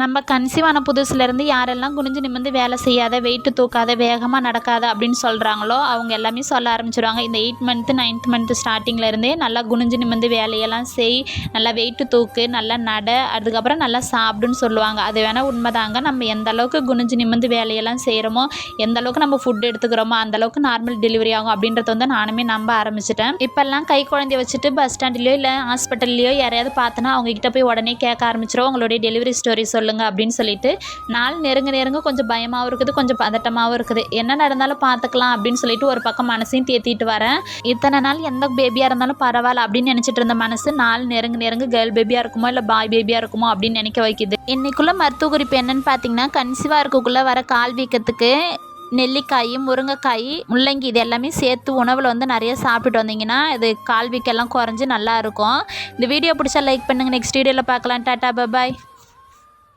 நம்ம கன்சீவான புதுசுலேருந்து யாரெல்லாம் குனிஞ்சு நிமிந்து வேலை செய்யாத வெயிட்டு தூக்காத வேகமாக நடக்காத அப்படின்னு சொல்கிறாங்களோ அவங்க எல்லாமே சொல்ல ஆரம்பிச்சிருவாங்க. இந்த எயிட் மந்த்து நைன்த் மந்த்து ஸ்டார்டிங்லேருந்தே நல்லா குனிஞ்சு நிமிர்ந்து வேலையெல்லாம் செய் நல்லா வெயிட்டு தூக்கு நல்லா நட அதுக்கப்புறம் நல்லா சாப்பிடுன்னு சொல்லுவாங்க. அது வேணால் உண்மைதாங்க. நம்ம எந்த அளவுக்கு குனிஞ்சு நிமிர்ந்து வேலையெல்லாம் செய்கிறோமோ எந்த அளவுக்கு நம்ம ஃபுட் எடுத்துக்கிறோமோ அந்த அளவுக்கு நார்மல் டெலிவரி ஆகும் அப்படின்றத வந்து நானுமே நம்ப ஆரம்பிச்சிட்டேன். இப்போல்லாம் கை குழந்தைய வச்சுட்டு பஸ் ஸ்டாண்ட்லேயோ இல்லை ஹாஸ்பிட்டல்லையோ யாரையாவது பார்த்தோன்னா அவங்ககிட்ட போய் உடனே கேட்க ஆரம்பிச்சிடும் உங்களுடைய டெலிவரி ஸ்டோரி சொல்லுங்கள் அப்படின்னு சொல்லிட்டு நாள் நெருங்க நெருங்க கொஞ்சம் பயமாகவும் இருக்குது கொஞ்சம் பதட்டமாகவும் இருக்குது. என்ன நடந்தாலும் பார்த்துக்கலாம் அப்படின்னு சொல்லிட்டு ஒரு பக்கம் மனசையும் தேத்திட்டு வரேன். இத்தனை நாள் எந்த பேபியாக இருந்தாலும் பரவாயில்ல அப்படின்னு நினச்சிட்டு இருந்த மனசு நாள் நெருங்க நெருங்க கேர்ள் பேபியாக இருக்குமோ இல்லை பாய் பேபியாக இருக்குமோ அப்படின்னு நினைக்க வைக்குது. இன்னைக்குள்ள மருத்துவ குறிப்பு என்னன்னு பார்த்தீங்கன்னா கன்சீவாக இருக்கக்குள்ளே வர கால் வீக்கத்துக்கு நெல்லிக்காய் முருங்கைக்காய் முள்ளங்கி இது எல்லாமே சேர்த்து உணவில் வந்து நிறைய சாப்பிட்டுட்டு வந்தீங்கன்னா இது கால் வீக்கெல்லாம் குறைஞ்சி நல்லா இருக்கும். இந்த வீடியோ பிடிச்சா லைக் பண்ணுங்கள் நெக்ஸ்ட் வீடியோவில் பார்க்கலாம். Tata bye bye